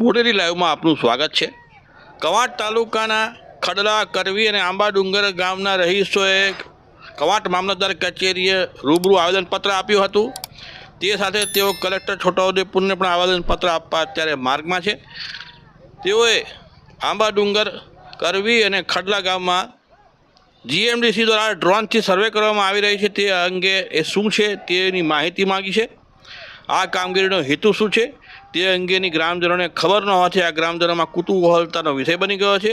બોડેલી લાઈવમાં આપનું સ્વાગત છે. કવાંટ તાલુકાના ખડલા કરવી અને આંબા ડુંગર ગામના રહીશોએ કવાંટ મામલતદાર કચેરીએ રૂબરૂ આવેદનપત્ર આપ્યું હતું. તે સાથે તેઓ કલેક્ટર છોટાઉદેપુરને પણ આવેદનપત્ર આપવા અત્યારે માર્ગમાં છે. તેઓએ આંબા ડુંગર કરવી અને ખડલા ગામમાં જીએમડીસી દ્વારા ડ્રોનથી સર્વે કરવામાં આવી રહી છે. તે અંગે એ શું છે તેની માહિતી માગી છે. આ કામગીરીનો હેતુ શું છે? તે અંગેની ગ્રામજનોને ખબર ન હોવાથી આ ગ્રામજનોમાં કુતૂહલતાનો વિષય બની ગયો છે.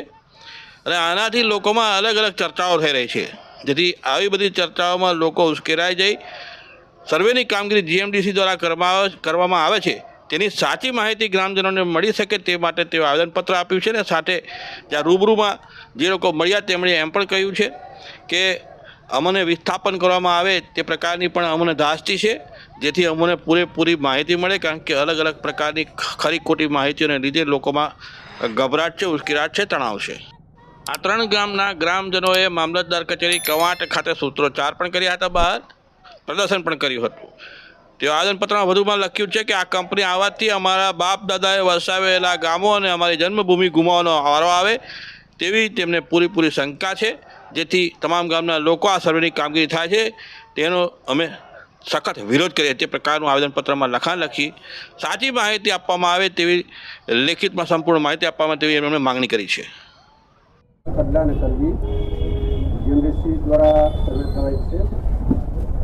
અને આનાથી લોકોમાં અલગ અલગ ચર્ચાઓ થઈ રહી છે. જેથી આવી બધી ચર્ચાઓમાં લોકો ઉશ્કેરાઈ જઈ સર્વેની કામગીરી જીએમડીસી દ્વારા કરવામાં આવે- છે. તેની સાચી માહિતી ગ્રામજનોને મળી શકે તે માટે તેઓ આવેદનપત્ર આપ્યું છે. અને સાથે જ્યાં રૂબરૂમાં જે લોકો મળ્યા તેમણે એમ પણ કહ્યું છે કે અમને વિસ્થાપન કરવામાં આવે તે પ્રકારની પણ અમને ધાસ્તી છે, જેથી અમને પૂરેપૂરી માહિતી મળે, કારણ કે અલગ અલગ પ્રકારની ખરી ખોટી માહિતીઓને લીધે લોકોમાં ગભરાટ છે, ઉશ્કેરાટ છે, તણાવ છે. આ ત્રણ ગામના ગ્રામજનોએ મામલતદાર કચેરી કવાંટ ખાતે સૂત્રોચ્ચાર પણ કર્યા હતા બહાર, પ્રદર્શન પણ કર્યું હતું. તેઓ આવેદનપત્રમાં વધુમાં લખ્યું છે કે આ કંપની આવવાથી અમારા બાપ દાદાએ વસાવેલા ગામો અને અમારી જન્મભૂમિ ગુમાવવાનો વારો આવે, તેવી તેમને પૂરેપૂરી શંકા છે. જેથી તમામ ગામના લોકો આ સર્વેની કામગીરી થાય છે. તેનો અમે સખત વિરોધ કરીએ તે પ્રકારનું આવેદનપત્રમાં લખાણ લખી સાચી માહિતી આપવામાં આવે તેવી લેખિતમાં સંપૂર્ણ માહિતી આપવામાં તેવી એમણે માંગણી કરી છે. ખડલા અને કરવી યુનિવર્સિટી દ્વારા છે.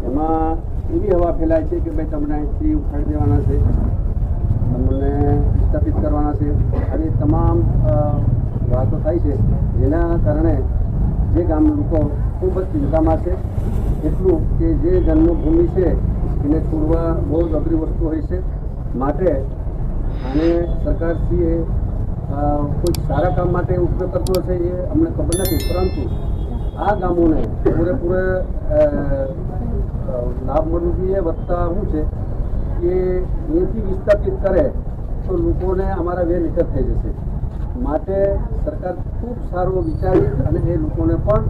એમાં એવી હવા ફેલાય છે કે ભાઈ તમને અહીંથી ઉખાડી દેવાના છે, તમને વિસ્થાપિત કરવાના છે. આવી તમામ વાતો થાય છે. જેના કારણે જે ગામના લોકો ખૂબ જ ચિંતામાં છે, એટલું કે જે જન્મભૂમિ છે, એને છોડવા બહુ જ અઘરી વસ્તુ હોય છે. માટે અને સરકારશ્રીએ કોઈ સારા કામ માટે ઉપયોગ કરતો હશે એ અમને ખબર નથી. પરંતુ આ ગામોને પૂરેપૂરે લાભ મળવું જોઈએ વધતા શું છે? કે અહીંથી વિસ્થાપિત કરે તો લોકોને અમારા વેર વિખર થઈ જશે. માટે સરકાર ખૂબ સારું વિચારી અને એ લોકોને પણ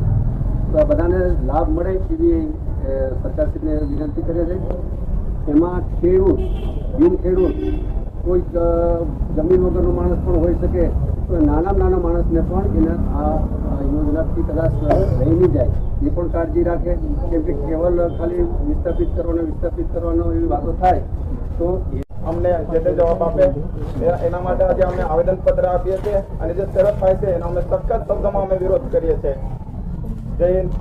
બધાને લાભ મળે એવી સરકારશ્રીને વિનંતી કરે છે એમાં ખેડૂત, બિન ખેડૂત કોઈ જમીન વગરનો માણસ પણ હોઈ શકે, તો નાના નાના માણસને પણ એને આ યોજનાથી કદાચ રહી નહીં જાય. એ પણ કાળજી રાખે. કેમ કે કેવલ ખાલી વિસ્થાપિત કરવાનો વિસ્થાપિત કરવાનો એવી વાતો થાય, તો અમને જે તે જવાબ આપે, એના માટે આજે અમે આવેદનપત્ર આપીએ છીએ અને જે શરત થાય છે, એનો અમે સખત શબ્દોમાં અમે વિરોધ કરીએ છીએ. જય હિન્દ.